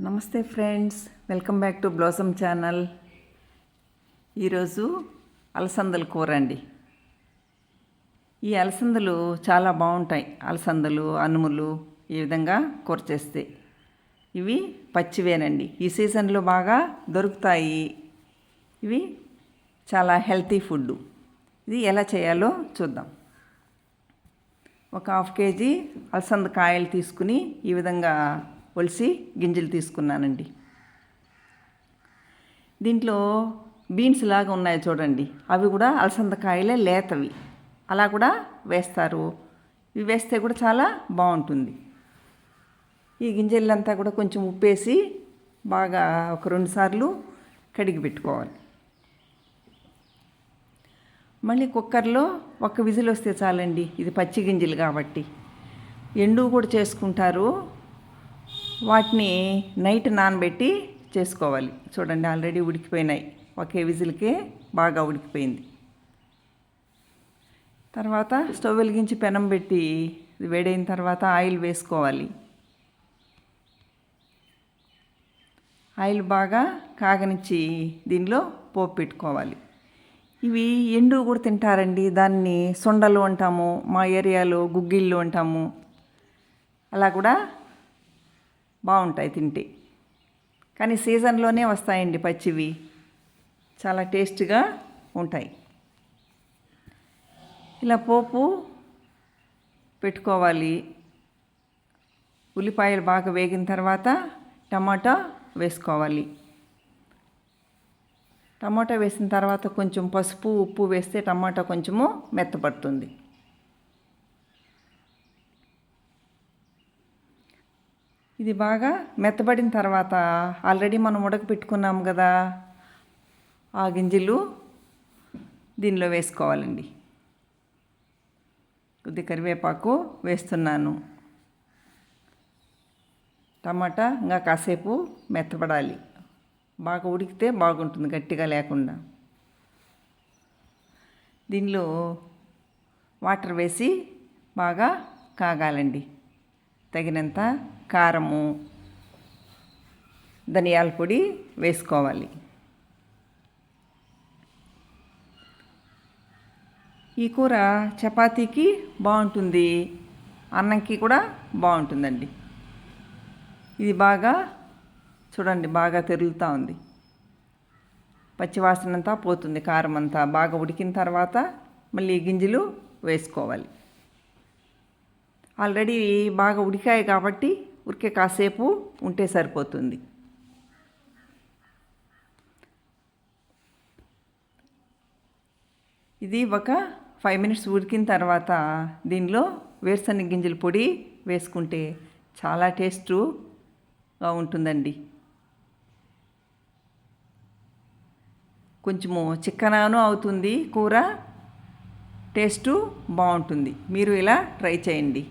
నమస్తే friends welcome back to Blossom channel. ఈరోజు అలసందల కూర అండి. ఈ అలసందలు చాలా బాగుంటాయి. అలసందలు అనుములు ఈ విధంగా కూర చేస్తే. ఇవి పచ్చివేనండి. ఈ సీజన్లో బాగా దొరుకుతాయి. ఇవి చాలా హెల్తీ ఫుడ్. ఇది ఎలా చేయాలో చూద్దాం. ఒక హాఫ్ కేజీ అలసంద కాయలు తీసుకుని ఈ విధంగా ఒలిసి గింజలు తీసుకున్నానండి. దీంట్లో బీన్స్ లాగా ఉన్నాయి చూడండి. అవి కూడా అలసంద కాయలే లేతవి. అలా కూడా వేస్తారు. ఇవి వేస్తే కూడా చాలా బాగుంటుంది. ఈ గింజలంతా కూడా కొంచెం ఉప్పేసి బాగా ఒక రెండు సార్లు కడిగి పెట్టుకోవాలి. మళ్ళీ కుక్కర్లో ఒక విజిల్ వస్తే చాలండి. ఇది పచ్చి గింజలు కాబట్టి. ఎండు కూడా చేసుకుంటారు. వాటిని నైట్ నానబెట్టి చేసుకోవాలి. చూడండి ఆల్రెడీ ఉడికిపోయినాయి. ఒకే విజిల్కే బాగా ఉడికిపోయింది. తర్వాత స్టవ్ వెలిగించి పెనం పెట్టి ఇది వేడైన తర్వాత ఆయిల్ వేసుకోవాలి. ఆయిల్ బాగా కాగనిచ్చి దీనిలో పోపు పెట్టుకోవాలి. ఇవి ఎండు కూడా తింటారండి. దాన్ని సొండలు అంటాము మా ఏరియాలో గుగ్గిళ్ళు అంటాము. అలా కూడా బాగుంటాయి తింటే. కానీ సీజన్లోనే వస్తాయండి పచ్చివి. చాలా టేస్ట్గా ఉంటాయి. ఇలా పోపు పెట్టుకోవాలి. ఉల్లిపాయలు బాగా వేగిన తర్వాత టమాటా వేసుకోవాలి. టమాటా వేసిన తర్వాత కొంచెం పసుపు ఉప్పు వేస్తే టమాటా కొంచెము మెత్తపడుతుంది. ఇది బాగా మెత్తబడిన తర్వాత ఆల్రెడీ మనం ఉడక పెట్టుకున్నాం కదా ఆ గింజలు దీనిలో వేసుకోవాలండి. కొద్ది కరివేపాకు వేస్తున్నాను. టమాటా ఇంకా కాసేపు మెత్తపడాలి బాగా ఉడికితే బాగుంటుంది గట్టిగా లేకుండా. దీనిలో వాటర్ వేసి బాగా కాగాలండి. తగినంత కారము ధనియాల పొడి వేసుకోవాలి. ఈ కూర చపాతీకి బాగుంటుంది అన్నంకి కూడా బాగుంటుందండి. ఇది బాగా చూడండి బాగా తెరులుతూ ఉంది. పచ్చివాసన అంతా పోతుంది కారం అంతా బాగా ఉడికిన తర్వాత మళ్ళీ గింజలు వేసుకోవాలి. ఆల్రెడీ బాగా ఉడికాయి కాబట్టి ఉరికే కాసేపు ఉంటే సరిపోతుంది. ఇది ఒక ఫైవ్ మినిట్స్ ఉడికిన తర్వాత దీనిలో వేరుశనగ గింజల పొడి వేసుకుంటే చాలా టేస్టుగా ఉంటుందండి. కొంచెము చిక్కనాను అవుతుంది కూర టేస్టు బాగుంటుంది. మీరు ఇలా ట్రై చేయండి.